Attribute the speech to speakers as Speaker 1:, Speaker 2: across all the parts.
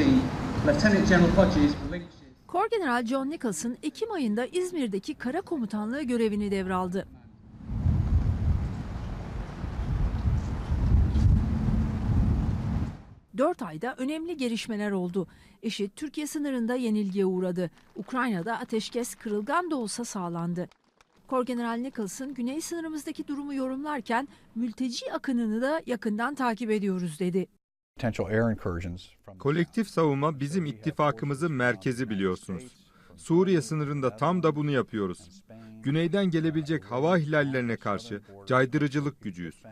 Speaker 1: Lieutenant General
Speaker 2: John Nicholson Ekim ayında İzmir'deki kara komutanlığı görevini devraldı. Dört ayda önemli gelişmeler oldu. IŞİD Türkiye sınırında yenilgiye uğradı. Ukrayna'da ateşkes kırılgan da olsa sağlandı. Korgeneral Nicholson güney sınırımızdaki durumu yorumlarken mülteci akınını da yakından takip ediyoruz dedi.
Speaker 3: Kolektif savunma bizim ittifakımızın merkezi biliyorsunuz. Suriye sınırında tam da bunu yapıyoruz. Güneyden gelebilecek hava ihlallerine karşı caydırıcılık gücüyüz.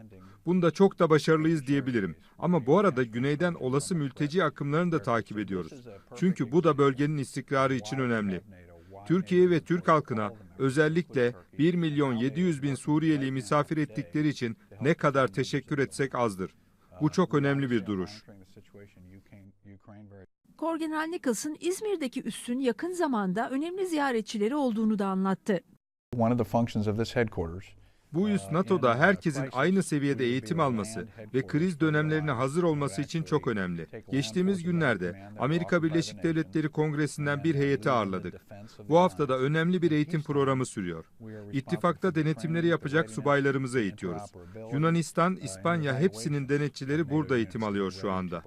Speaker 3: Bunda çok da başarılıyız diyebilirim. Ama bu arada güneyden olası mülteci akımlarını da takip ediyoruz. Çünkü bu da bölgenin istikrarı için önemli. Türkiye ve Türk halkına özellikle 1 milyon 700 bin Suriyeli misafir ettikleri için ne kadar teşekkür etsek azdır. Bu çok önemli bir duruş.
Speaker 2: Korgeneral Nicholson İzmir'deki üssün yakın zamanda önemli ziyaretçileri olduğunu da anlattı.
Speaker 4: One of the functions of this headquarters
Speaker 3: Bu üs NATO'da herkesin aynı seviyede eğitim alması ve kriz dönemlerine hazır olması için çok önemli. Geçtiğimiz günlerde Amerika Birleşik Devletleri Kongresi'nden bir heyeti ağırladık. Bu haftada önemli bir eğitim programı sürüyor. İttifakta denetimleri yapacak subaylarımızı eğitiyoruz. Yunanistan, İspanya hepsinin denetçileri burada eğitim alıyor şu anda.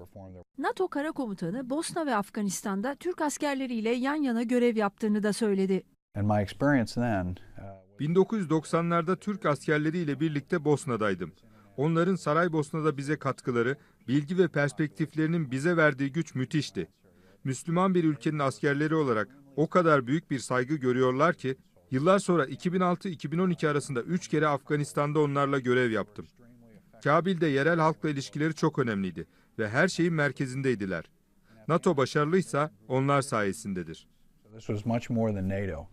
Speaker 2: NATO Kara Komutanı Bosna ve Afganistan'da Türk askerleriyle yan yana görev yaptığını da söyledi.
Speaker 4: And my experience then,
Speaker 3: 1990'larda Türk askerleriyle birlikte Bosna'daydım. Onların Saraybosna'da bize katkıları, bilgi ve perspektiflerinin bize verdiği güç müthişti. Müslüman bir ülkenin askerleri olarak o kadar büyük bir saygı görüyorlar ki, yıllar sonra 2006-2012 arasında 3 kere Afganistan'da onlarla görev yaptım. Kabil'de yerel halkla ilişkileri çok önemliydi ve her şeyin merkezindeydiler. NATO başarılıysa onlar sayesindedir.
Speaker 4: this was much more than NATO.